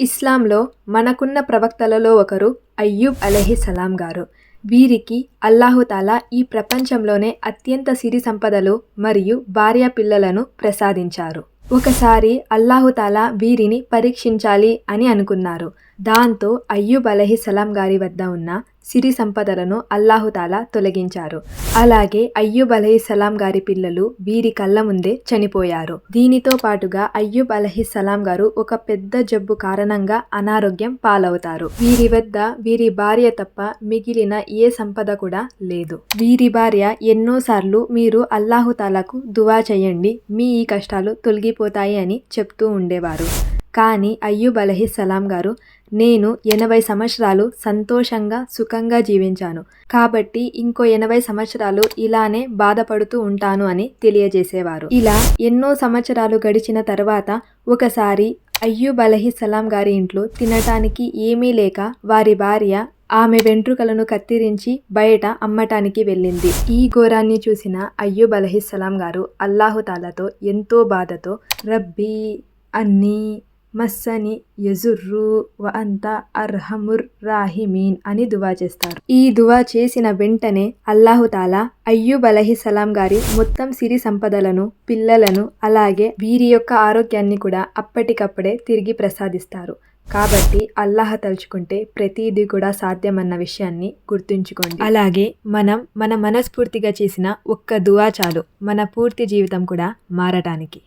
ఇస్లాంలో మనకున్న ప్రవక్తలలో ఒకరు అయ్యూబ్ అలహి సలాం గారు. వీరికి అల్లాహుతాలా ఈ ప్రపంచంలోనే అత్యంత సిరి సంపదలు మరియు భార్య పిల్లలను ప్రసాదించారు. ఒకసారి అల్లాహుతాలా వీరిని పరీక్షించాలి అని అనుకున్నారు. దాంతో అయ్యూబ్ అలహి సలాం గారి వద్ద ఉన్న సిరి సంపదలను అల్లాహుతాలా తొలగించారు. అలాగే అయ్యూబ్ అలహిస్సలాం సలాం గారి పిల్లలు వీరి కళ్ళ ముందే చనిపోయారు. దీనితో పాటుగా అయ్యూబ్ అలహిస్సలాం సలాం గారు ఒక పెద్ద జబ్బు కారణంగా అనారోగ్యం పాలవుతారు. వీరి వద్ద వీరి భార్య తప్ప మిగిలిన ఏ సంపద కూడా లేదు. వీరి భార్య ఎన్నోసార్లు మీరు అల్లాహుతాలాకు దువా చేయండి మీ ఈ కష్టాలు తొలగిపోతాయి అని చెప్తూ ఉండేవారు. కానీ అయ్యూబ్ అలహి సలాం గారు నేను ఎనభై సంవత్సరాలు సంతోషంగా సుఖంగా జీవించాను. కాబట్టి ఇంకో ఎనభై సంవత్సరాలు ఇలానే బాధపడుతూ ఉంటాను అని తెలియజేసేవారు. ఇలా ఎన్నో సంవత్సరాలు గడిచిన తర్వాత ఒకసారి అయ్యూబ్ అలహి సలాం గారి ఇంట్లో తినటానికి ఏమీ లేక వారి భార్య ఆమె వెంట్రుకలను కత్తిరించి బయట అమ్మటానికి వెళ్ళింది. ఈ ఘోరాన్ని చూసిన అయ్యూబ్ అలహిస్సలాం గారు అల్లాహుతాలతో ఎంతో బాధతో రబ్బీ అన్నీ మస్సని యజుర్రు వ అంత అర్హముర్ రాహిమీన్ అని దువా చేస్తారు. ఈ దువా చేసిన వెంటనే అల్లాహుతాలా అయ్యూబ్ అలహి సలాం గారి మొత్తం సిరి సంపదలను పిల్లలను అలాగే వీరి యొక్క ఆరోగ్యాన్ని కూడా అప్పటికప్పుడే తిరిగి ప్రసాదిస్తారు. కాబట్టి అల్లాహ తలుచుకుంటే ప్రతిదీ కూడా సాధ్యమన్న విషయాన్ని గుర్తుంచుకోండి. అలాగే మనం మన మనస్ఫూర్తిగా చేసిన ఒక్క దువా చాలు. మన పూర్తి జీవితం కూడా మారటానికి.